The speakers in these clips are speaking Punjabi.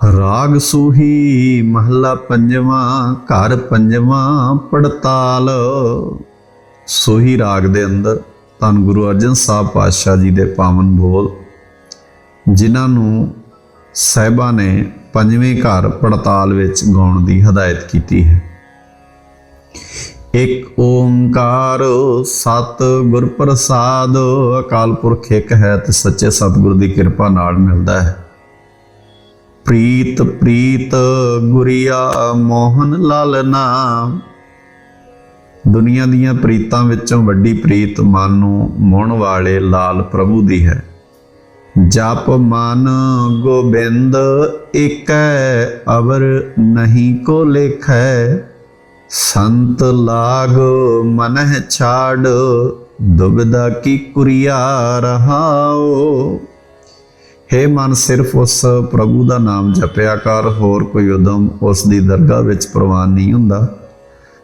ਰਾਗ ਸੂਹੀ ਮਹੱਲਾ ਪੰਜਵਾਂ, ਘਰ ਪੰਜਵਾਂ, ਪੜਤਾਲ। ਸੂਹੀ ਰਾਗ ਦੇ ਅੰਦਰ ਧੰਨ ਗੁਰੂ ਅਰਜਨ ਸਾਹਿਬ ਪਾਤਸ਼ਾਹ ਜੀ ਦੇ ਪਾਵਨ ਬੋਲ, ਜਿਨ੍ਹਾਂ ਨੂੰ ਸਾਹਿਬਾਂ ਨੇ ਪੰਜਵੇਂ ਘਰ ਪੜਤਾਲ ਵਿੱਚ ਗਾਉਣ ਦੀ ਹਦਾਇਤ ਕੀਤੀ ਹੈ। ਇੱਕ ਓੰਕਾਰ ਸਤ ਗੁਰ ਪ੍ਰਸਾਦ, ਅਕਾਲ ਪੁਰਖ ਇੱਕ ਹੈ ਤੇ ਸੱਚੇ ਸਤਿਗੁਰ ਦੀ ਕਿਰਪਾ ਨਾਲ ਮਿਲਦਾ ਹੈ। ਪ੍ਰੀਤ ਪ੍ਰੀਤ ਗੁਰਿਆ, ਮੋਹਨ ਲਾਲਨਾ ਦੁਨੀਆ ਦੀਆਂ ਪ੍ਰੀਤਾਂ ਵਿੱਚੋਂ ਵੱਡੀ ਪ੍ਰੀਤ ਮਨ ਨੂੰ ਮੋਹਣ ਵਾਲੇ ਲਾਲ ਪ੍ਰਭੂ ਦੀ ਹੈ। ਜਪ ਮਨ ਗੋਬਿੰਦ, ਏਕੈ ਅਵਰ ਨਹੀਂ ਕੋ ਲੇਖੈ। ਸੰਤ ਲਾਗ ਮਨਹਿ ਛਾੜ, ਦੁਬਦਾ ਕੀ ਕੁਰੀਆ ਰਹਾਓ ਹੇ ਮਨ, ਸਿਰਫ ਉਸ ਪ੍ਰਭੂ ਦਾ ਨਾਮ ਜਪਿਆ ਕਰ, ਹੋਰ ਕੋਈ ਉਦਮ ਉਸ ਦੀ ਦਰਗਾਹ ਵਿੱਚ ਪ੍ਰਵਾਨ ਨਹੀਂ ਹੁੰਦਾ।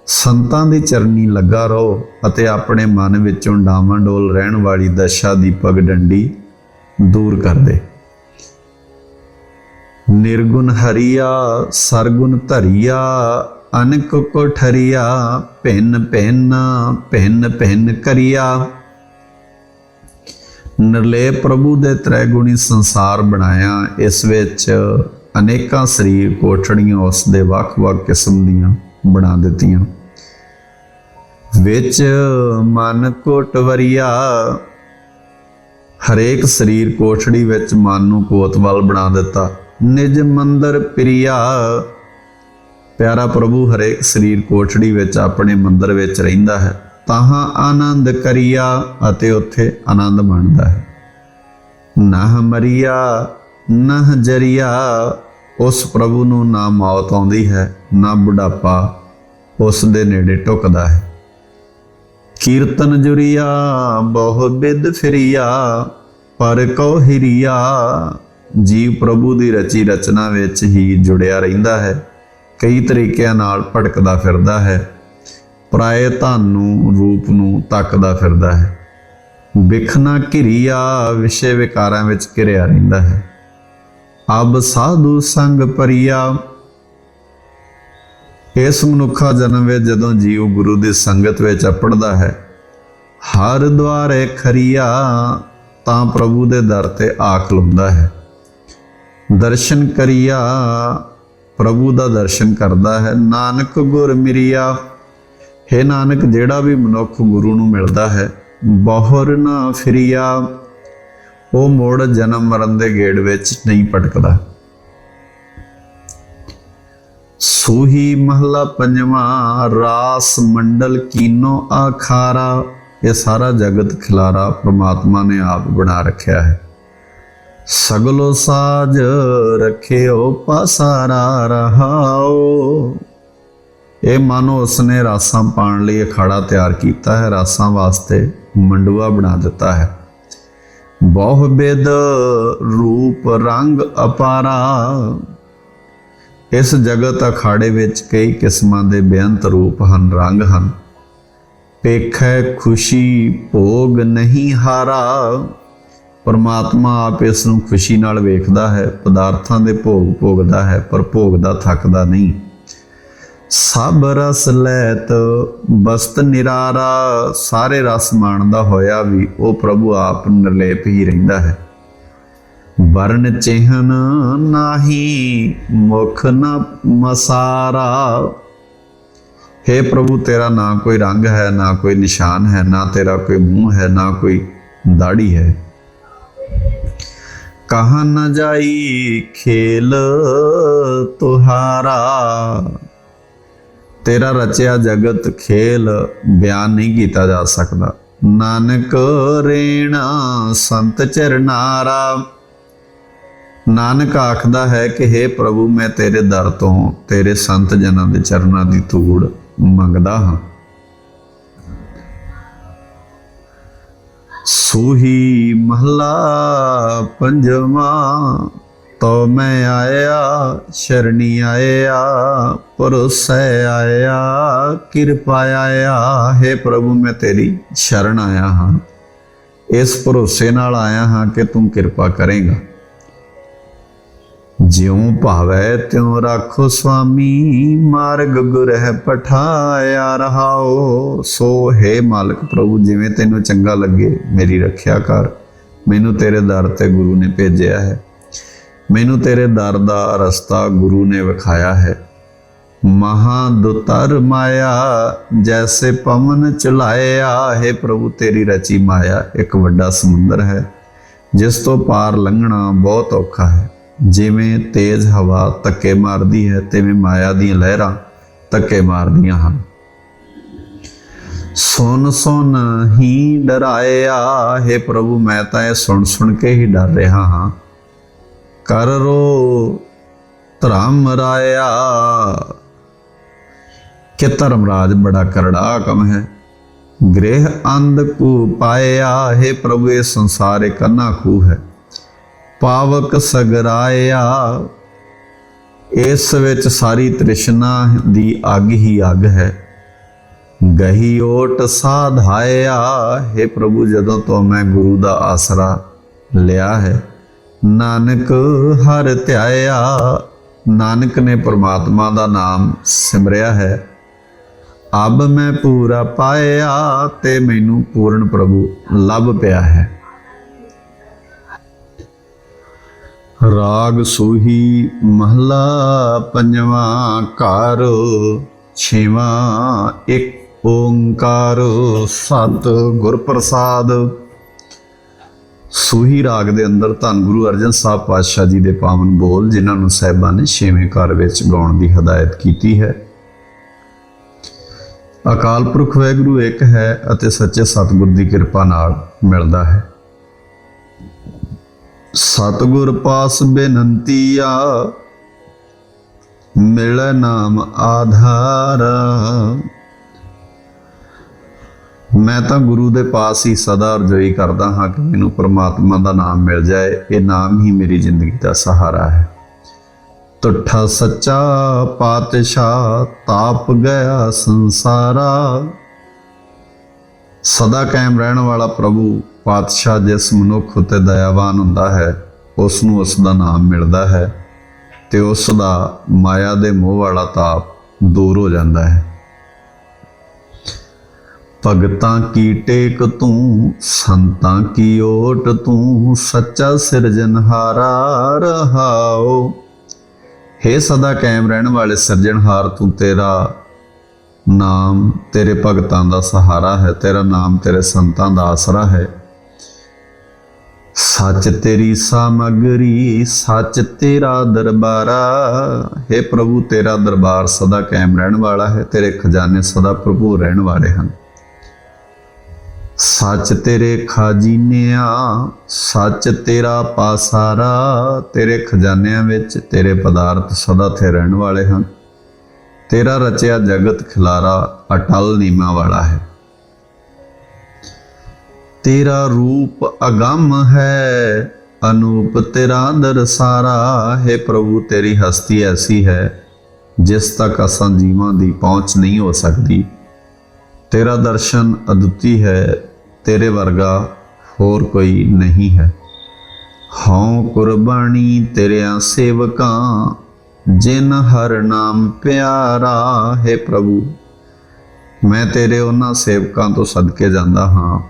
ਸੰਤਾਂ ਦੀ ਚਰਨੀ ਲੱਗਾ ਰਹੋ ਅਤੇ ਆਪਣੇ ਮਨ ਵਿੱਚੋਂ ਡਾਵਾਂਡੋਲ ਰਹਿਣ ਵਾਲੀ ਦਸ਼ਾ ਦੀ ਪਗਡੰਡੀ ਦੂਰ ਕਰ ਦੇ। ਨਿਰਗੁਣ ਹਰੀਆ, ਸਰਗੁਣ ਧਰੀਆ, ਅਨਕ ਕੋਠਰੀਆ, ਭਿੰਨ ਭਿੰਨ ਭਿੰਨ ਭਿੰਨ ਕਰੀਆ। ਨਿਰਲੇਪ ਪ੍ਰਭੂ ਦੇ ਤ੍ਰੈ ਗੁਣੀ ਸੰਸਾਰ ਬਣਾਇਆ, ਇਸ ਵਿੱਚ ਅਨੇਕਾਂ ਸਰੀਰ ਕੋਠੜੀਆਂ ਉਸ ਦੇ ਵੱਖ-ਵੱਖ ਕਿਸਮ ਦੀਆਂ ਬਣਾ ਦਿੱਤੀਆਂ। ਵਿੱਚ ਮਨ ਕੋਟਵਰੀਆ ਹਰੇਕ ਸਰੀਰ ਕੋਠੜੀ ਵਿੱਚ ਮਨ ਨੂੰ ਕੋਤਵਾਲ ਬਣਾ ਦਿੱਤਾ। ਨਿਜ ਮੰਦਰ ਪ੍ਰਿਆ, ਪਿਆਰਾ ਪ੍ਰਭੂ ਹਰੇਕ ਸਰੀਰ ਕੋਠੜੀ ਵਿੱਚ ਆਪਣੇ ਮੰਦਰ ਵਿੱਚ ਰਹਿੰਦਾ ਹੈ। ਤਾਹਾਂ ਆਨੰਦ ਕਰੀਆ ਅਤੇ ਉੱਥੇ ਆਨੰਦ ਬਣਦਾ ਹੈ। ਨਾਹ ਮਰੀਆ, ਨਹ ਜਰੀਆ, ਉਸ ਪ੍ਰਭੂ ਨੂੰ ਨਾ ਮੌਤ ਆਉਂਦੀ ਹੈ, ਨਾ ਬੁਢਾਪਾ, ਉਸ ਦੇ ਨੇੜੇ ਟੁਕਦਾ ਹੈ। ਕੀਰਤਨ ਜੁਰੀਆ, ਬਹੁ ਬਿਦ ਫਿਰਿਆ, ਪਰ ਕੋ ਹਿਰੀਆ, ਜੀਵ ਪ੍ਰਭੂ ਦੀ ਰਚੀ ਰਚਨਾ ਵਿੱਚ ਹੀ ਜੁੜਿਆ ਰਹਿੰਦਾ ਹੈ, ਕਈ ਤਰੀਕਿਆਂ ਨਾਲ ਭਟਕਦਾ ਫਿਰਦਾ ਹੈ। ਪਰਾਏ ਧਨ ਨੂੰ ਰੂਪ ਨੂੰ ਤੱਕਦਾ ਫਿਰਦਾ ਹੈ। ਵਿਖਣਾ ਘਿਰਿਆ ਵਿਸ਼ੇ ਵਿਕਾਰਾਂ ਵਿੱਚ ਘਿਰਿਆ ਰਹਿੰਦਾ ਹੈ। ਅਬ ਸਾਧੂ ਸੰਗ ਪਰਿਆ ਇਸ ਮਨੁੱਖਾ ਜਨਮ ਵਿੱਚ ਜਦੋਂ ਜੀਵ ਗੁਰੂ ਦੀ ਸੰਗਤ ਵਿੱਚ ਅਪੜਦਾ ਹੈ, ਹਰ ਦੁਆਰੇ ਖਰੀਆ, ਤਾਂ ਪ੍ਰਭੂ ਦੇ ਦਰ ਤੇ ਆਖ ਲੁੰਦਾ ਹੈ। ਦਰਸ਼ਨ ਕਰਿਆ, ਪ੍ਰਭੂ ਦਾ ਦਰਸ਼ਨ ਕਰਦਾ ਹੈ। ਨਾਨਕ ਗੁਰ ਮਿਰਿਆ। ਹੇ ਨਾਨਕ, ਜਿਹੜਾ ਵੀ ਮਨੁੱਖ ਗੁਰੂ ਨੂੰ ਮਿਲਦਾ ਹੈ, ਬਹੁਰ ਨਾ ਫਿਰਿਆ। ਉਹ ਮੋੜ ਜਨਮ ਮਰਨ ਦੇ ਗੇੜ ਵਿੱਚ ਨਹੀਂ ਭਟਕਦਾ। ਸੂਹੀ ਮਹਲਾ ਪੰਜਵਾਂ, ਰਾਸ ਮੰਡਲ ਕੀਨੋ ਆਖਾਰਾ। ਇਹ ਸਾਰਾ ਜਗਤ ਖਿਲਾਰਾ ਪ੍ਰਮਾਤਮਾ ਨੇ ਆਪ ਬਣਾ ਰੱਖਿਆ ਹੈ। ਸਗਲੋ ਸਾਜ ਰਖਿਓ ਪਾਸਾਰਾ ਰਹਾਓ। ਇਹ ਮਨ ਉਸਨੇ ਰਾਸਾਂ ਪਾਣ ਲਈ ਅਖਾੜਾ ਤਿਆਰ ਕੀਤਾ ਹੈ, ਰਾਸਾਂ ਵਾਸਤੇ ਮੰਡੂਆ ਬਣਾ ਦਿੱਤਾ ਹੈ। ਬਹੁ ਬੇਦ ਰੂਪ ਰੰਗ ਅਪਾਰਾ, ਇਸ ਜਗਤ ਅਖਾੜੇ ਵਿੱਚ ਕਈ ਕਿਸਮਾਂ ਦੇ ਬੇਅੰਤ ਰੂਪ ਹਨ, ਰੰਗ ਹਨ। ਪੇਖੈ ਖੁਸ਼ੀ ਭੋਗ ਨਹੀਂ ਹਾਰਾ, ਪਰਮਾਤਮਾ ਆਪ ਇਸ ਨੂੰ ਖੁਸ਼ੀ ਨਾਲ ਵੇਖਦਾ ਹੈ, ਪਦਾਰਥਾਂ ਦੇ ਭੋਗ ਭੋਗਦਾ ਹੈ, ਪਰ ਭੋਗਦਾ ਥੱਕਦਾ ਨਹੀਂ। ਸਭ ਰਸ ਲੈਤ, ਬਸਤ ਨਿਰਾਰਾ, ਸਾਰੇ ਰਸ ਮਾਣਦਾ ਹੋਇਆ ਵੀ ਉਹ ਪ੍ਰਭੂ ਆਪ ਨਿਰਲੇਪ ਹੀ ਰਹਿੰਦਾ ਹੈ। ਵਰਨ ਚਿਹਨ ਨਾਹੀ, ਮੁਖ ਨਾ ਮਸਾਰਾ। हे ਪ੍ਰਭੂ, ਤੇਰਾ ਨਾ ਕੋਈ ਰੰਗ ਹੈ, ਨਾ ਕੋਈ ਨਿਸ਼ਾਨ ਹੈ, ਨਾ ਤੇਰਾ ਕੋਈ ਮੂੰਹ ਹੈ, ਨਾ ਕੋਈ ਦਾੜੀ ਹੈ। ਕਹਾ ਨ ਜਾਈ ਖੇਲ ਤੁਹਾਰਾ। ਤੇਰਾ ਰਚਿਆ ਜਗਤ ਖੇਲ ਬਿਆਨ ਨਹੀਂ ਕੀਤਾ ਜਾ ਸਕਦਾ। ਨਾਨਕ ਰੇਣਾ, ਸੰਤ ਚਰਨਾਰਾ ਨਾਨਕ ਆਖਦਾ ਹੈ ਕਿ हे ਪ੍ਰਭੂ, ਮੈਂ ਤੇਰੇ ਦਰ ਤੋਂ, ਤੇਰੇ ਸੰਤ ਜਨਾਂ ਦੇ ਚਰਨਾਂ ਦੀ ਧੂੜ ਮੰਗਦਾ ਹਾਂ। ਸੂਹੀ ਮਹਲਾ ਪੰਜਵਾਂ ਤੋ ਮੈਂ ਆਇਆ ਸ਼ਰਣੀ ਆਇਆ, ਪਰੋਸੈ ਆਇਆ, ਕਿਰਪਾ ਆਇਆ। ਹੈ ਪ੍ਰਭੂ, ਮੈਂ ਤੇਰੀ ਸ਼ਰਨ ਆਇਆ ਹਾਂ। ਇਸ ਭਰੋਸੇ ਨਾਲ ਆਇਆ ਹਾਂ ਕਿ ਤੂੰ ਕਿਰਪਾ ਕਰੇਗਾ। ਜਿਉ ਭਾਵੈ ਤਿਉ ਰਾਖੋ ਸੁਆਮੀ ਮਾਰਗ ਗੁਰਹਿ ਪਠਾਇਆ ਰਹਾਓ। ਸੋ ਹੈ ਮਾਲਕ ਪ੍ਰਭੂ, ਜਿਵੇਂ ਤੈਨੂੰ ਚੰਗਾ ਲੱਗੇ, ਮੇਰੀ ਰੱਖਿਆ ਕਰ। ਮੈਨੂੰ ਤੇਰੇ ਦਰ ਤੇ ਗੁਰੂ ਨੇ ਭੇਜਿਆ ਹੈ। ਮੈਨੂੰ ਤੇਰੇ ਦਰ ਦਾ ਰਸਤਾ ਗੁਰੂ ਨੇ ਵਿਖਾਇਆ ਹੈ। ਮਹਾ ਦੁਤਰ ਮਾਇਆ, ਜੈਸੇ ਪਵਨ ਚਲਾਇਆ ਹੈ ਪ੍ਰਭੂ, ਤੇਰੀ ਰਚੀ ਮਾਇਆ ਇੱਕ ਵੱਡਾ ਸਮੁੰਦਰ ਹੈ, ਜਿਸ ਤੋਂ ਪਾਰ ਲੰਘਣਾ ਬਹੁਤ ਔਖਾ ਹੈ। ਜਿਵੇਂ ਤੇਜ਼ ਹਵਾ ਧੱਕੇ ਮਾਰਦੀ ਹੈ, ਤਿਵੇਂ ਮਾਇਆ ਦੀਆਂ ਲਹਿਰਾਂ ਧੱਕੇ ਮਾਰਦੀਆਂ ਹਨ। ਸੁਣ ਸੁਣ ਹੀ ਡਰਾਇਆ ਹੈ ਪ੍ਰਭੂ, ਮੈਂ ਤਾਂ ਇਹ ਸੁਣ ਸੁਣ ਕੇ ਹੀ ਡਰ ਰਿਹਾ ਹਾਂ। ਕਰ ਰੋ ਧਰਮ ਰਾਇਆ। ਕਿ ਧਰਮਰਾਜ ਬੜਾ ਕਰੜਾ ਕਮ ਹੈ। ਗ੍ਰਹਿ ਅੰਧ ਕੂ ਪਾਇਆ ਹੈ ਪ੍ਰਭੂ, ਇਹ ਸੰਸਾਰ ਇੱਕ ਅੰਨਾ ਖੂ ਹੈ। ਪਾਵਕ ਸਗਰਾਇਆ, ਇਸ ਵਿੱਚ ਸਾਰੀ ਤ੍ਰਿਸ਼ਨਾ ਦੀ ਅੱਗ ਹੀ ਅੱਗ ਹੈ। ਗਹੀ ਓਟ ਸਾਧਾਇਆ, ਹੈ ਪ੍ਰਭੂ, ਜਦੋਂ ਤੋਂ ਮੈਂ ਗੁਰੂ ਦਾ ਆਸਰਾ ਲਿਆ ਹੈ। ਨਾਨਕ ਹਰ ਧਿਆਇਆ। ਨਾਨਕ ਨੇ ਪ੍ਰਮਾਤਮਾ ਦਾ ਨਾਮ ਸਿਮਰਿਆ ਹੈ। ਅਬ ਮੈਂ ਪੂਰਾ ਪਾਇਆ ਤੇ ਮੈਨੂੰ ਪੂਰਨ ਪ੍ਰਭੂ ਲੱਭ ਪਿਆ ਹੈ। ਰਾਗ ਸੂਹੀ ਮਹਲਾ ਪੰਜਵਾਂ ਘਰ, ਛੇਵਾਂ ਇੱਕ ਓੰਕਾਰ ਸਤ ਗੁਰ ਪ੍ਰਸਾਦ। ਸੂਹੀ ਰਾਗ ਦੇ ਅੰਦਰ ਧੰਨ ਗੁਰੂ ਅਰਜਨ ਸਾਹਿਬ ਪਾਤਸ਼ਾਹ ਜੀ ਦੇ ਪਾਵਨ ਬੋਲ, ਜਿਨ੍ਹਾਂ ਨੂੰ ਸਾਹਿਬਾਂ ਨੇ ਛੇਵੇਂ ਘਰ ਵਿੱਚ ਗਾਉਣ ਦੀ ਹਦਾਇਤ ਕੀਤੀ ਹੈ। ਅਕਾਲ ਪੁਰਖ ਵਾਹਿਗੁਰੂ ਇੱਕ ਹੈ ਅਤੇ ਸੱਚੇ ਸਤਿਗੁਰ ਦੀ ਕਿਰਪਾ ਨਾਲ ਮਿਲਦਾ ਹੈ। ਸਤਿਗੁਰ ਪਾਸ ਬੇਨੰਤੀਆ ਮਿਲ ਨਾਮ ਆਧਾਰ। ਮੈਂ ਤਾਂ ਗੁਰੂ ਦੇ ਪਾਸ ਹੀ ਸਦਾ ਅਰਜ਼ੋਈ ਕਰਦਾ ਹਾਂ ਕਿ ਮੈਨੂੰ ਪਰਮਾਤਮਾ ਦਾ ਨਾਮ ਮਿਲ ਜਾਏ। ਇਹ ਨਾਮ ਹੀ ਮੇਰੀ ਜ਼ਿੰਦਗੀ ਦਾ ਸਹਾਰਾ ਹੈ। ਤੁਠਾ ਸੱਚਾ ਪਾਤਸ਼ਾਹ ਤਾਪ ਗਿਆ ਸੰਸਾਰਾ। ਸਦਾ ਕਾਇਮ ਰਹਿਣ ਵਾਲਾ ਪ੍ਰਭੂ ਪਾਤਸ਼ਾਹ ਜਿਸ ਮਨੁੱਖ ਉਤੇ ਦਇਆਵਾਨ ਹੁੰਦਾ ਹੈ, ਉਸ ਨੂੰ ਉਸ ਦਾ ਨਾਮ ਮਿਲਦਾ ਹੈ ਤੇ ਉਸ ਦਾ ਮਾਇਆ ਦੇ ਮੋਹ ਵਾਲਾ ਤਾਪ ਦੂਰ ਹੋ ਜਾਂਦਾ ਹੈ। ਭਗਤਾਂ ਕੀ ਟੇਕ ਤੂੰ? ਸੰਤਾਂ ਕੀ ਓਟ ਤੂੰ? ਸੱਚਾ ਸਿਰਜਣਹਾਰਾ ਰਹਾਓ। ਹੇ ਸਦਾ ਕਾਇਮ ਰਹਿਣ ਵਾਲੇ ਸਿਰਜਣਹਾਰ ਤੂੰ ਤੇਰਾ। ਨਾਮ ਤੇਰੇ ਭਗਤਾਂ ਦਾ ਸਹਾਰਾ ਹੈ, ਤੇਰਾ ਨਾਮ ਤੇਰੇ ਸੰਤਾਂ ਦਾ ਆਸਰਾ ਹੈ। ਸੱਚ ਤੇਰੀ ਸਾਮਗਰੀ, ਸੱਚ ਤੇਰਾ ਦਰਬਾਰਾ। ਹੈ ਪ੍ਰਭੂ, ਤੇਰਾ ਦਰਬਾਰ ਸਦਾ ਕਾਇਮ ਰਹਿਣ ਵਾਲਾ ਹੈ, ਤੇਰੇ ਖਜ਼ਾਨੇ ਸਦਾ ਭਰਪੂਰ ਰਹਿਣ ਵਾਲੇ ਹਨ। ਸੱਚ ਤੇਰੇ ਖਾਜੀਨਿਆ, ਸੱਚ ਤੇਰਾ ਪਾਸਾਰਾ, ਤੇਰੇ ਖਜ਼ਾਨਿਆਂ ਵਿੱਚ ਤੇਰੇ ਪਦਾਰਥ ਸਦਾ ਥੇ ਰਹਿਣ ਵਾਲੇ ਹਨ। ਤੇਰਾ ਰਚਿਆ ਜਗਤ ਖਿਲਾਰਾ ਅਟਲ ਨੀਮਾ ਵਾਲਾ ਹੈ। ਤੇਰਾ ਰੂਪ ਅਗੰਮ ਹੈ, ਅਨੂਪ ਤੇਰਾ ਅੰਦਰ ਸਾਰਾ। ਹੈ ਪ੍ਰਭੂ, ਤੇਰੀ ਹਸਤੀ ਐਸੀ ਹੈ, ਜਿਸ ਤੱਕ ਅਸਾਂ ਜੀਵਾਂ ਦੀ ਪਹੁੰਚ ਨਹੀਂ ਹੋ ਸਕਦੀ। ਤੇਰਾ ਦਰਸ਼ਨ ਅਦੁੱਤੀ ਹੈ, ਤੇਰੇ ਵਰਗਾ ਹੋਰ ਕੋਈ ਨਹੀਂ ਹੈ। ਹਉ ਕੁਰਬਾਨੀ ਤੇਰਿਆਂ ਸੇਵਕਾਂ, ਜਿਨ ਹਰ ਨਾਮ ਪਿਆਰਾ ਹੈ ਪ੍ਰਭੂ। ਮੈਂ ਤੇਰੇ ਉਹਨਾਂ ਸੇਵਕਾਂ ਤੋਂ ਸਦਕੇ ਜਾਂਦਾ ਹਾਂ,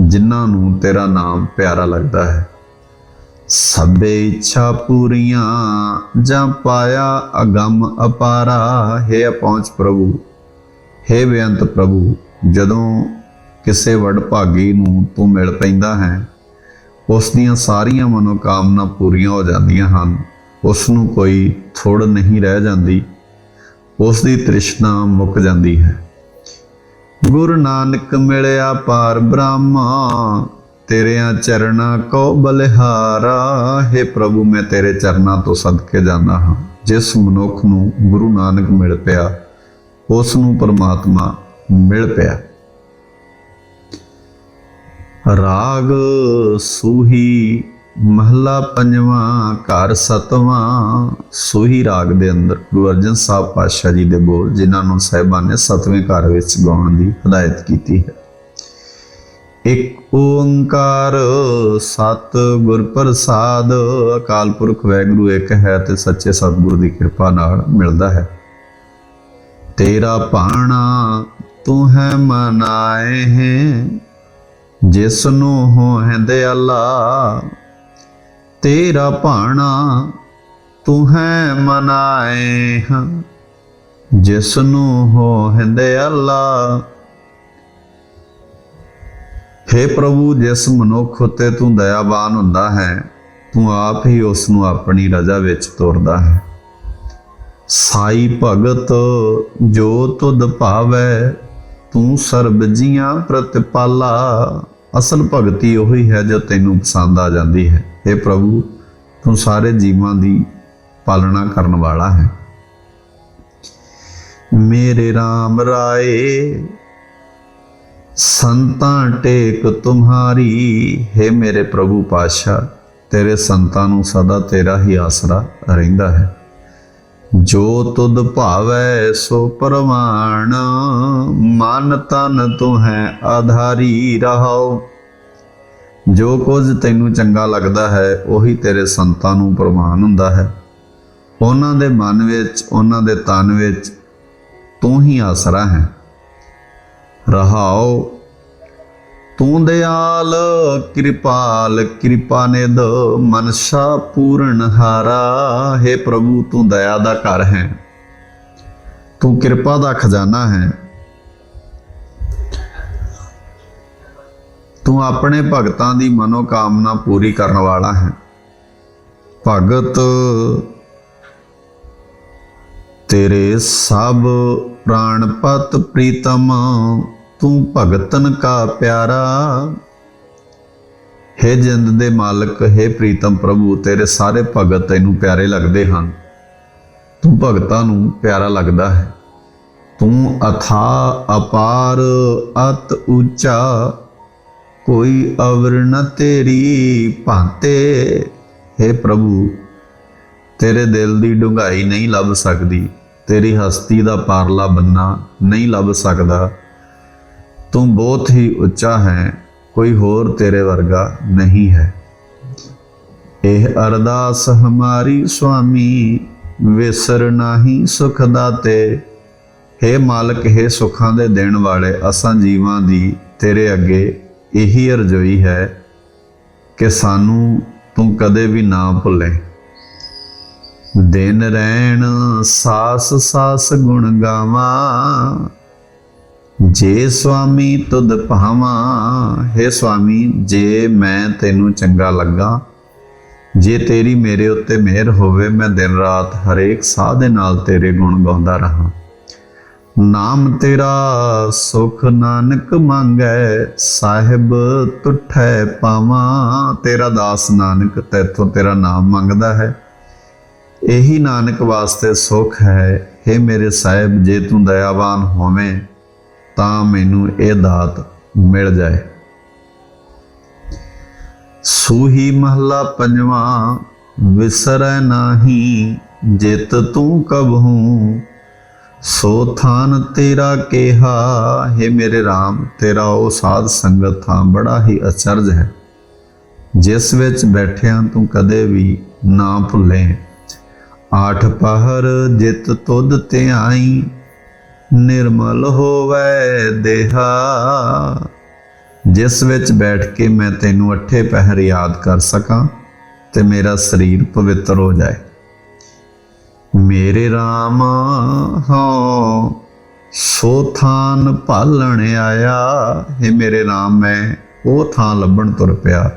ਜਿਨ੍ਹਾਂ ਨੂੰ ਤੇਰਾ ਨਾਮ ਪਿਆਰਾ ਲੱਗਦਾ ਹੈ। ਸਭੇ ਇੱਛਾ ਪੂਰੀਆਂ ਜਾਂ ਪਾਇਆ ਅਗੰਮ ਅਪਾਰਾ ਹੈ ਪਹੁੰਚ ਪ੍ਰਭੂ। ਹੇ ਬੇਅੰਤ ਪ੍ਰਭੂ, ਜਦੋਂ ਕਿਸੇ ਵਡਭਾਗੀ ਨੂੰ ਤੂੰ ਮਿਲ ਪੈਂਦਾ ਹੈ, ਉਸ ਦੀਆਂ ਸਾਰੀਆਂ ਮਨੋਕਾਮਨਾ ਪੂਰੀਆਂ ਹੋ ਜਾਂਦੀਆਂ ਹਨ, ਉਸ ਨੂੰ ਕੋਈ ਥੋੜ ਨਹੀਂ ਰਹਿ ਜਾਂਦੀ, ਉਸ ਦੀ ਤ੍ਰਿਸ਼ਨਾ ਮੁੱਕ ਜਾਂਦੀ ਹੈ। ਗੁਰੂ ਨਾਨਕ ਮਿਲਿਆ ਪਾਰ ਬ੍ਰਹਮਾ, ਤੇਰਿਆਂ ਚਰਨਾਂ ਕੋ ਬਲਿਹਾਰਾ, ਹੈ ਪ੍ਰਭੂ ਮੈਂ ਤੇਰੇ ਚਰਨਾਂ ਤੋਂ ਸਦਕੇ ਜਾਂਦਾ ਹਾਂ, ਜਿਸ ਮਨੁੱਖ ਨੂੰ ਗੁਰੂ ਨਾਨਕ ਮਿਲ ਪਿਆ ਉਸ ਨੂੰ ਪਰਮਾਤਮਾ ਮਿਲ ਪਿਆ। ਰਾਗ ਸੂਹੀ ਮਹਲਾ ਪੰਜਵਾਂ, ਘਰ ਸਤਵਾਂ, ਸੂਹੀ ਰਾਗ ਦੇ ਅੰਦਰ ਗੁਰੂ ਅਰਜਨ ਸਾਹਿਬ ਪਾਤਸ਼ਾਹ ਜੀ ਦੇ ਬੋਲ, ਜਿਨ੍ਹਾਂ ਨੂੰ ਸਾਹਿਬਾਨ ਨੇ ਸਤਵੇਂ ਘਰ ਵਿੱਚ ਗਾਉਣ ਦੀ ਹਦਾਇਤ ਕੀਤੀ ਹੈ। ਇੱਕ ਓੰਕਾਰ ਸਤ ਗੁਰ ਪ੍ਰਸਾਦ, ਅਕਾਲ ਪੁਰਖ ਵੈਗੁਰੂ ਇੱਕ ਹੈ ਤੇ ਸੱਚੇ ਸਤਿਗੁਰ ਦੀ ਕਿਰਪਾ ਨਾਲ ਮਿਲਦਾ ਹੈ। ਤੇਰਾ ਭਾਣਾ ਤੂੰ ਹੈ ਮਨਾਏ ਹੈ। ਜਿਸ ਨੂੰ ਹੋਏ ਦਿਆਲਾ, ਤੇਰਾ ਭਾਣਾ ਤੂੰ ਹੈ ਮਨਾਏ ਹਾਂ। ਜਿਸ ਨੂੰ ਹੋਏ ਦਿਆਲਾ। ਹੇ ਪ੍ਰਭੂ, ਜਿਸ ਮਨੁੱਖ ਉਤੇ ਤੂੰ ਦਇਆਵਾਨ ਹੁੰਦਾ ਹੈ, ਤੂੰ ਆਪ ਹੀ ਉਸ ਨੂੰ ਆਪਣੀ ਰਜ਼ਾ ਵਿੱਚ ਤੋਰਦਾ ਹੈ। ਸਾਈ ਭਗਤ, ਜੋ ਤੁਧ ਭਾਵੈ, ਤੂੰ ਸਰਬ ਜੀਆਂ ਪ੍ਰਤਿਪਾਲਾ। ਅਸਲ ਭਗਤੀ ਉਹੀ ਹੈ ਜੋ ਤੈਨੂੰ ਪਸੰਦ ਆ ਜਾਂਦੀ ਹੈ। हे ਪ੍ਰਭੂ, ਤੂੰ ਸਾਰੇ ਜੀਵਾਂ ਦੀ ਪਾਲਣਾ ਕਰਨ ਵਾਲਾ ਹੈ। ਮੇਰੇ RAM ਰਾਏ, ਸੰਤਾਂ ਟੇਕ ਤੁਮਹਾਰੀ ਹੈ ਮੇਰੇ ਪ੍ਰਭੂ ਪਾਸ਼ਾ ਤੇਰੇ ਸੰਤਾਂ ਨੂੰ ਸਦਾ ਤੇਰਾ ਹੀ ਆਸਰਾ ਰਹਿੰਦਾ ਹੈ। ਜੋ ਤੁਧ ਭਾਵੈ ਸੋ ਪਰਮਾਨ ਮਨ ਤਨ ਤੂੰ ਹੈ ਆਧਾਰੀ ਰਹਾਓ ਜੋ ਕੁਝ ਤੈਨੂੰ ਚੰਗਾ ਲੱਗਦਾ ਹੈ, ਉਹੀ ਤੇਰੇ ਸੰਤਾਂ ਨੂੰ ਪ੍ਰਮਾਨ ਹੁੰਦਾ ਹੈ। ਉਹਨਾਂ ਦੇ ਮਨ ਵਿੱਚ, ਉਹਨਾਂ ਦੇ ਤਨ ਵਿੱਚ ਤੂੰ ਹੀ ਆਸਰਾ ਹੈ। ਰਹਾਓ ਤੂੰ ਦਿਆਲ, ਕਿਰਪਾਲ, ਕਿਰਪਾ ਨਿਧ, ਮਨਸ਼ਾ ਪੂਰਨ ਹਾਰਾ। ਹੈ ਪ੍ਰਭੂ, ਤੂੰ ਦਇਆ ਦਾ ਘਰ ਹੈ। ਤੂੰ ਕਿਰਪਾ ਦਾ ਖਜ਼ਾਨਾ ਹੈ। ਤੂੰ ਆਪਣੇ ਭਗਤਾਂ ਦੀ ਮਨੋ ਕਾਮਨਾ ਪੂਰੀ ਕਰਨ ਵਾਲਾ ਹੈ। ਭਗਤ, ਤੇਰੇ ਸਭ ਪ੍ਰਾਣਪਤ ਪ੍ਰੀਤਮ ਤੂੰ ਭਗਤਨ ਕਾ ਪਿਆਰਾ। ਹੈ ਜਿੰਦ ਦੇ ਮਾਲਕ, ਹੈ ਪ੍ਰੀਤਮ ਪ੍ਰਭੂ, ਤੇਰੇ ਸਾਰੇ ਭਗਤ ਤੈਨੂੰ ਪਿਆਰੇ ਲੱਗਦੇ ਹਨ। ਤੂੰ ਭਗਤਾਂ ਨੂੰ ਪਿਆਰਾ ਲੱਗਦਾ ਹੈ। ਤੂੰ ਅਥਾ, ਅਪਾਰ, ਅਤ ਉੱਚਾ। ਕੋਈ ਅਵਰ ਤੇਰੀ ਭਾਂਤੇ। ਹੈ ਪ੍ਰਭੂ, ਤੇਰੇ ਦਿਲ ਦੀ ਡੂੰਘਾਈ ਨਹੀਂ ਲੱਭ ਸਕਦੀ। ਤੇਰੀ ਹਸਤੀ ਦਾ ਪਾਰਲਾ ਬੰਨਾ ਨਹੀਂ ਲੱਭ ਸਕਦਾ। ਤੂੰ ਬਹੁਤ ਹੀ ਉੱਚਾ ਹੈ, ਕੋਈ ਹੋਰ ਤੇਰੇ ਵਰਗਾ ਨਹੀਂ ਹੈ। ਇਹ ਅਰਦਾਸ ਹਮਾਰੀ ਸੁਆਮੀ, ਵਿਸਰ ਨਾਹੀ ਸੁਖ ਦਾਤੇ। हे ਮਾਲਕ, ਹੈ ਸੁਖਾਂ ਦੇ ਦੇਣ ਵਾਲੇ, ਅਸਾਂ ਜੀਵਾਂ ਦੀ ਤੇਰੇ ਅੱਗੇ ਇਹੀ ਅਰਜ਼ੋਈ ਹੈ ਕਿ ਸਾਨੂੰ ਤੂੰ ਕਦੇ ਵੀ ਨਾ ਭੁੱਲੇ। ਦਿਨ ਰਹਿਣ ਸਾਸ ਸਾਸ ਗੁਣ ਗਾਵਾਂ ਜੇ ਸੁਆਮੀ ਤੁਧ ਭਾਵਾਂ, ਹੈ ਸੁਆਮੀ ਜੇ ਮੈਂ ਤੈਨੂੰ ਚੰਗਾ ਲੱਗਾ, ਜੇ ਤੇਰੀ ਮੇਰੇ ਉੱਤੇ ਮਿਹਰ ਹੋਵੇ, ਮੈਂ ਦਿਨ ਰਾਤ ਹਰੇਕ ਸਾਹ ਦੇ ਨਾਲ ਤੇਰੇ ਗੁਣ ਗਾਉਂਦਾ ਰਹਾ। ਨਾਮ ਤੇਰਾ ਸੁਖ ਨਾਨਕ ਮੰਗੈ, ਸਾਹਿਬ ਤੁਠੈ ਪਾਵਾਂ, ਤੇਰਾ ਦਾਸ ਨਾਨਕ ਤੇਥੋਂ ਤੇਰਾ ਨਾਮ ਮੰਗਦਾ ਹੈ। ਇਹੀ ਨਾਨਕ ਵਾਸਤੇ ਸੁਖ ਹੈ। हे ਮੇਰੇ ਸਾਹਿਬ, ਜੇ ਤੂੰ ਦਇਆਵਾਨ ਹੋਵੇਂ ਤਾਂ ਮੈਨੂੰ ਇਹ ਦਾਤ ਮਿਲ ਜਾਏ। ਸੂਹੀ ਮਹਲਾ ਪੰਜਵਾਂ, ਵਿਸਰੈ ਨਾਹੀ, ਜਿਤ ਤੂੰ ਕਬਹੂ ਸੋ ਥਾਨ ਤੇਰਾ ਕਿਹਾ, ਹੈ ਮੇਰੇ RAM ਤੇਰਾ ਉਹ ਸਾਧ ਸੰਗਤ ਥਾਂ ਬੜਾ ਹੀ ਅਚਰਜ ਹੈ। ਜਿਸ ਵਿੱਚ ਬੈਠਿਆਂ ਤੂੰ ਕਦੇ ਵੀ ਨਾ ਭੁੱਲੇ। ਆਠ ਪਹਰ ਜਿਤ ਤੁਧ ਆਈ ਨਿਰਮਲ ਹੋਵੇ ਦੇਹਾ। ਜਿਸ ਵਿੱਚ ਬੈਠ ਕੇ ਮੈਂ ਤੈਨੂੰ ਅੱਠੇ ਪਹਿਰ ਯਾਦ ਕਰ ਸਕਾਂ ਤੇ ਮੇਰਾ ਸਰੀਰ ਪਵਿੱਤਰ ਹੋ ਜਾਏ। ਮੇਰੇ RAM ਹਾਂ, ਸੋ ਥਾਨ ਭਾਲਣ ਆਇਆ। ਹੈ ਮੇਰੇ RAM ਮੈਂ ਉਹ ਥਾਂ ਲੱਭਣ ਤੁਰ ਪਿਆ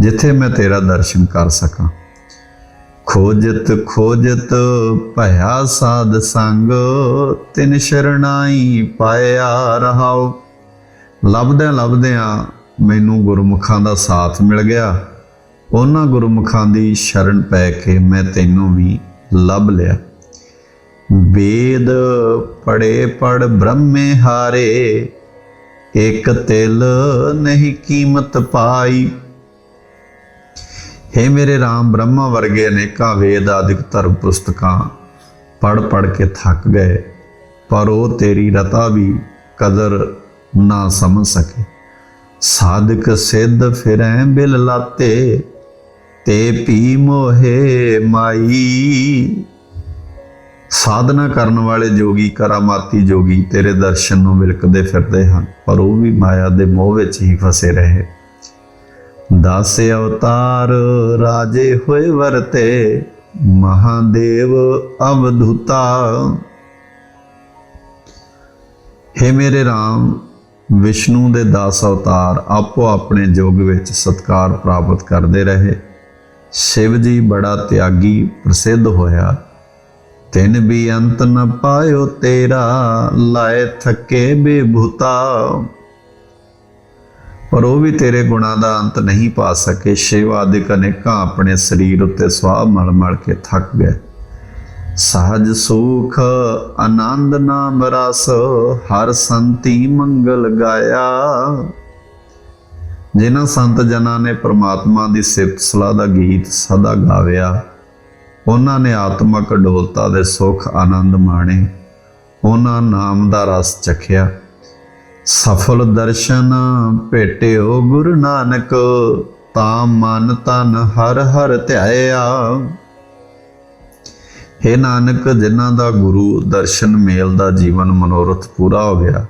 ਜਿੱਥੇ ਮੈਂ ਤੇਰਾ ਦਰਸ਼ਨ ਕਰ ਸਕਾਂ। ਖੋਜਤ ਖੋਜਤ ਭਇਆ ਸਾਧ ਸੰਗ, ਤਿਨ ਸ਼ਰਣਾਈ ਪਾਇਆ ਰਹਾਉ। ਲੱਭਦਿਆਂ ਲੱਭਦਿਆਂ ਮੈਨੂੰ ਗੁਰਮੁਖਾਂ ਦਾ ਸਾਥ ਮਿਲ ਗਿਆ। ਉਹਨਾਂ ਗੁਰਮੁਖਾਂ ਦੀ ਸ਼ਰਨ ਪੈ ਕੇ ਮੈਂ ਤੈਨੂੰ ਵੀ ਲੱਭ ਲਿਆ। ਵੇਦ ਪੜੇ ਪੜ ਬ੍ਰਹਮੇ ਹਾਰੇ, ਇੱਕ ਤਿਲ ਨਹੀਂ ਕੀਮਤ ਪਾਈ। हे ਮੇਰੇ RAM ਬ੍ਰਹਮਾ ਵਰਗੇ ਅਨੇਕਾਂ ਵੇਦ ਆਦਿਕ ਧਰਮ ਪੁਸਤਕਾਂ ਪੜ ਪੜ ਕੇ ਥੱਕ ਗਏ, ਪਰ ਉਹ ਤੇਰੀ ਰਤਾ ਵੀ ਕਦਰ ਨਾ ਸਮਝ ਸਕੇ। ਸਾਧਕ ਸਿੱਧ ਫਿਰੈ ਬਿਲ ਲਾਤੇ, ਤੇ ਪੀ ਮੋਹੇ ਮਾਈ। ਸਾਧਨਾ ਕਰਨ ਵਾਲੇ ਜੋਗੀ, ਕਰਾਮਾਤੀ ਜੋਗੀ ਤੇਰੇ ਦਰਸ਼ਨ ਨੂੰ ਵਿਲਕਦੇ ਫਿਰਦੇ ਹਨ, ਪਰ ਉਹ ਵੀ ਮਾਇਆ ਦੇ ਮੋਹ ਵਿੱਚ ਹੀ ਫਸੇ ਰਹੇ। ਦਸ ਅਵਤਾਰ ਰਾਜੇ ਹੋਏ ਵਰਤੇ, ਮਹਾਦੇਵ ਅਵਧੂਤਾ। हे ਮੇਰੇ RAM ਵਿਸ਼ਨੂੰ ਦੇ 10 ਅਵਤਾਰ ਆਪੋ ਆਪਣੇ ਯੁੱਗ ਵਿੱਚ ਸਤਕਾਰ ਪ੍ਰਾਪਤ ਕਰਦੇ ਰਹੇ। ਸ਼ਿਵ ਜੀ ਬੜਾ ਤਿਆਗੀ ਪ੍ਰਸਿੱਧ ਹੋਇਆ। ਤਿੰਨ ਵੀ ਅੰਤ ਨ ਪਾਇਓ ਤੇਰਾ ਲਾਏ ਥੱਕੇ ਬੇਭੂਤਾ। ਪਰ ਉਹ ਵੀ ਤੇਰੇ ਗੁਣਾਂ ਦਾ ਅੰਤ ਨਹੀਂ ਪਾ ਸਕੇ। ਸ਼ਿਵ ਆਦਿਕ ਅਨੇਕਾਂ ਆਪਣੇ ਸਰੀਰ ਉੱਤੇ ਸਵਾਹ ਮਲ ਮਲ ਕੇ ਥੱਕ ਗਏ। ਸਹਜ ਸੁਖ ਆਨੰਦ ਨਾਮ ਰਸ, ਹਰ ਸੰਤੀ ਮੰਗਲ ਗਾਇਆ। ਜਿਨ੍ਹਾਂ ਸੰਤ ਜਨਾਂ ਨੇ ਪ੍ਰਮਾਤਮਾ ਦੀ ਸਿਫਤ ਸਲਾਹ ਦਾ ਗੀਤ ਸਦਾ ਗਾਵਿਆ, ਉਹਨਾਂ ਨੇ ਆਤਮਕ ਡੋਲਤਾ ਦੇ ਸੁਖ ਆਨੰਦ ਮਾਣੇ, ਉਹਨਾਂ ਨਾਮ ਦਾ ਰਸ ਚਖਿਆ। ਸਫਲ ਦਰਸ਼ਨ ਭੇਟਿਓ ਗੁਰੂ ਨਾਨਕ, ਤਾਂ ਮਨ ਤਨ ਹਰ ਹਰ ਧਿਆਇਆ। हे ਨਾਨਕ, ਜਿਨ੍ਹਾਂ ਦਾ ਗੁਰੂ ਦਰਸ਼ਨ ਮੇਲ ਦਾ ਜੀਵਨ ਮਨੋਰਥ ਪੂਰਾ ਹੋ ਗਿਆ,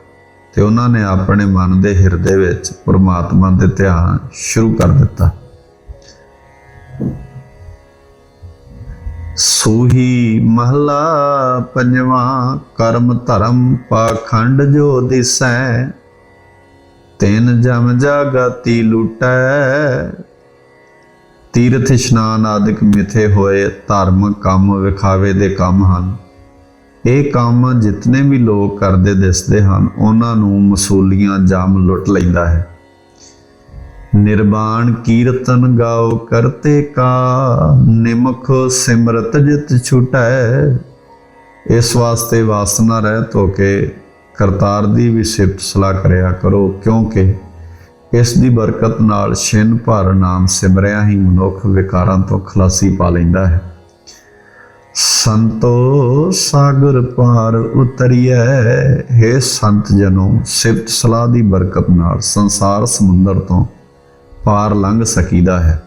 ਤੇ ਉਹਨਾਂ ਨੇ ਆਪਣੇ ਮਨ ਦੇ ਹਿਰਦੇ ਵਿੱਚ ਪਰਮਾਤਮਾ ਦੇ ਧਿਆਨ ਸ਼ੁਰੂ ਕਰ ਦਿੱਤਾ। ਸੂਹੀ ਮਹਲਾ ਪੰਜਵਾਂ, ਕਰਮ ਧਰਮ ਪਾਖੰਡ ਜੋ ਦਿਸੈ, ਤਿਨ ਜਮ ਜਾਗਤੀ ਲੁਟੈ। ਤੀਰਥ ਇਸ਼ਨਾਨ ਆਦਿਕ ਮਿਥੇ ਹੋਏ, ਧਰਮ ਕੰਮ ਵਿਖਾਵੇ ਦੇ ਕੰਮ ਹਨ। ਇਹ ਕੰਮ ਜਿਤਨੇ ਵੀ ਲੋਕ ਕਰਦੇ ਦਿਸਦੇ ਹਨ, ਉਹਨਾਂ ਨੂੰ ਮਸੂਲੀਆਂ ਜਾਮ ਲੁੱਟ ਲੈਂਦਾ ਹੈ। ਨਿਰਵਾਣ ਕੀਰਤਨ ਗਾਓ ਕਰਤੇ ਕਾ ਨਿਮਖ ਸਿਮਰਤ ਜਿਤ ਛੁਟੈ। ਇਸ ਵਾਸਤੇ ਵਾਸਨਾ ਰਹਿਤ ਹੋ ਕੇ ਕਰਤਾਰ ਦੀ ਵੀ ਸਿਫਤ ਸਲਾਹ ਕਰਿਆ ਕਰੋ, ਕਿਉਂਕਿ ਇਸ ਦੀ ਬਰਕਤ ਨਾਲ ਛਿਨ ਭਰ ਨਾਮ ਸਿਮਰਿਆ ਹੀ ਮਨੁੱਖ ਵਿਕਾਰਾਂ ਤੋਂ ਖਲਾਸੀ ਪਾ ਲੈਂਦਾ ਹੈ। ਸੰਤੋ ਸਾਗਰ ਪਾਰ ਉਤਰੀਐ, ਹੈ ਸੰਤ ਜਨੋ, ਸਿਫਤ ਸਲਾਹ ਦੀ ਬਰਕਤ ਨਾਲ ਸੰਸਾਰ ਸਮੁੰਦਰ ਤੋਂ ਪਾਰ ਲੰਘ ਸਕੀਦਾ ਹੈ।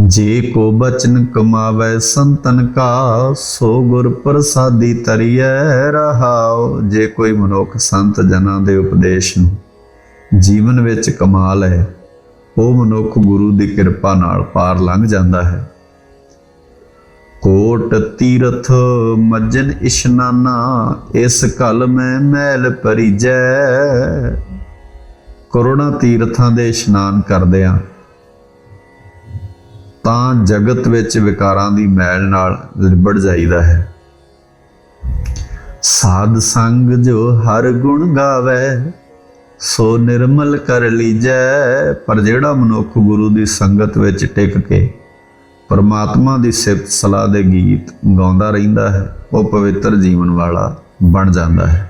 ਜੇ ਕੋ ਬਚਨ ਕਮਾਵੇ ਸੰਤਨ ਕਾ, ਸੋ ਗੁਰ ਪ੍ਰਸਾਦੀ ਤਰੀਐ ਰਹਾਉ। ਜੇ ਕੋਈ ਮਨੁੱਖ ਸੰਤ ਜਨਾਂ ਦੇ ਉਪਦੇਸ਼ ਨੂੰ ਜੀਵਨ ਵਿੱਚ ਕਮਾ ਲਏ, ਉਹ ਮਨੁੱਖ ਗੁਰੂ ਦੀ ਕਿਰਪਾ ਨਾਲ ਪਾਰ ਲੰਘ ਜਾਂਦਾ ਹੈ। ਕੋਟ ਤੀਰਥ ਮੱਜਨ ਇਸ਼ਨਾਨਾ, ਇਸ ਕਲ ਮੈਂ ਮੈਲ ਪਰਿਜੈ ਕਰੋੜਾਂ ਤੀਰਥਾਂ ਦੇ ਇਸ਼ਨਾਨ ਕਰਦਿਆਂ ਤਾਂ ਜਗਤ ਵਿੱਚ ਵਿਕਾਰਾਂ ਦੀ ਮੈਲ ਨਾਲ ਲਿਬੜ ਜਾਈਦਾ ਹੈ। ਸਾਧ ਸੰਗ ਜੋ ਹਰ ਗੁਣ ਗਾਵੇ, ਸੋ ਨਿਰਮਲ ਕਰ ਲੀਜੈ। ਪਰ ਜਿਹੜਾ ਮਨੁੱਖ ਗੁਰੂ ਦੀ ਸੰਗਤ ਵਿੱਚ ਟਿਕ ਕੇ ਪਰਮਾਤਮਾ ਦੀ ਸਿਫਤ ਸਲਾਹ ਦੇ ਗੀਤ ਗਾਉਂਦਾ ਰਹਿੰਦਾ ਹੈ, ਉਹ ਪਵਿੱਤਰ ਜੀਵਨ ਵਾਲਾ ਬਣ ਜਾਂਦਾ ਹੈ।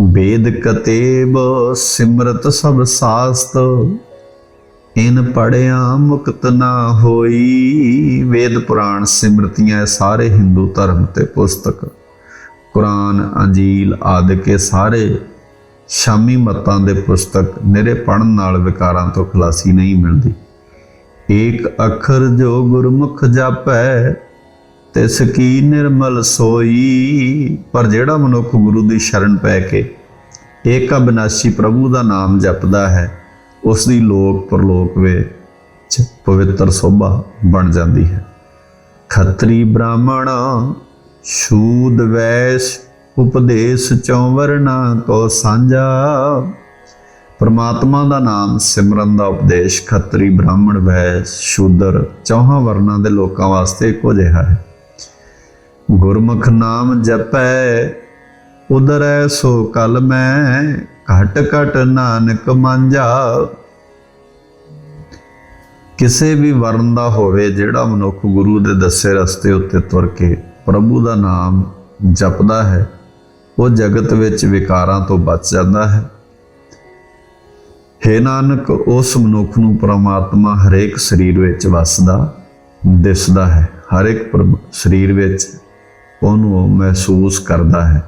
ਵੇਦ ਕਤੇਬ ਸਿਮਰਤ ਸਭ ਸਾਸਤ, ਇਨ ਪੜਿਆ ਮੁਕਤ ਨਾ ਹੋਈ। ਵੇਦ ਪੁਰਾਣ ਸਿਮਰਤੀਆਂ ਸਾਰੇ ਹਿੰਦੂ ਧਰਮ ਤੇ ਪੁਸਤਕ। ਕੁਰਾਨ, ਅੰਜੀਲ ਆਦਿ ਕੇ ਸਾਰੇ ਸ਼ਾਮੀ ਮਤਾਂ ਦੇ ਪੁਸਤਕ ਨਿਰੇ ਪੜਨ ਨਾਲ ਵਿਕਾਰਾਂ ਤੋਂ ਖਲਾਸੀ ਨਹੀਂ ਮਿਲਦੀ। ਏਕ ਅੱਖਰ ਜੋ ਗੁਰਮੁਖ ਜਾਪੈ ਤਿਸ ਕੀ ਨਿਰਮਲ ਸੋਈ, ਪਰ ਜਿਹੜਾ ਮਨੁੱਖ ਗੁਰੂ ਦੀ ਸ਼ਰਨ ਪੈ ਕੇ ਏਕ ਅਬਨਾਸ਼ੀ ਪ੍ਰਭੂ ਦਾ ਨਾਮ ਜਪਦਾ ਹੈ ਉਸ ਦੀ ਲੋਕ ਪਰਲੋਕ ਵਿੱਚ ਪਵਿੱਤਰ ਸੋਭਾ ਬਣ ਜਾਂਦੀ ਹੈ। ਖੱਤਰੀ ਬ੍ਰਾਹਮਣ ਸ਼ੂਦ ਵੈਸ਼, ਉਪਦੇਸ਼ ਚੌ ਵਰਨਾ ਕੋ ਸਾਂਝਾ। ਪਰਮਾਤਮਾ ਦਾ ਨਾਮ ਸਿਮਰਨ ਦਾ ਉਪਦੇਸ਼ ਖੱਤਰੀ ਬ੍ਰਾਹਮਣ ਵੈਸ਼, ਸ਼ੂਦਰ ਚੌਹਾਂ ਵਰਨਾਂ ਦੇ ਲੋਕਾਂ ਵਾਸਤੇ ਇੱਕੋ ਜਿਹਾ ਹੈ। ਗੁਰਮੁਖ ਨਾਮ ਜਪੈ, ਉਦਰੈ ਸੋ ਕਲ ਮੈਂ, ਘਟ ਘਟ ਨਾਨਕ ਮਾਂਝਾ ਕਿਸੇ ਵੀ ਵਰਨ ਦਾ ਹੋਵੇ, ਜਿਹੜਾ ਮਨੁੱਖ ਗੁਰੂ ਦੇ ਦੱਸੇ ਰਸਤੇ ਉੱਤੇ ਤੁਰ ਕੇ ਪ੍ਰਭੂ ਦਾ ਨਾਮ ਜਪਦਾ ਹੈ, ਉਹ ਜਗਤ ਵਿੱਚ ਵਿਕਾਰਾਂ ਤੋਂ ਬਚ ਜਾਂਦਾ ਹੈ। ਹੇ ਨਾਨਕ, ਉਸ ਮਨੁੱਖ ਨੂੰ ਪ੍ਰਮਾਤਮਾ ਹਰੇਕ ਸਰੀਰ ਵਿੱਚ ਵਸਦਾ, ਦਿਸਦਾ ਹੈ। ਹਰ ਇੱਕ ਸਰੀਰ ਵਿੱਚ ਉਹਨੂੰ ਮਹਿਸੂਸ ਕਰਦਾ ਹੈ।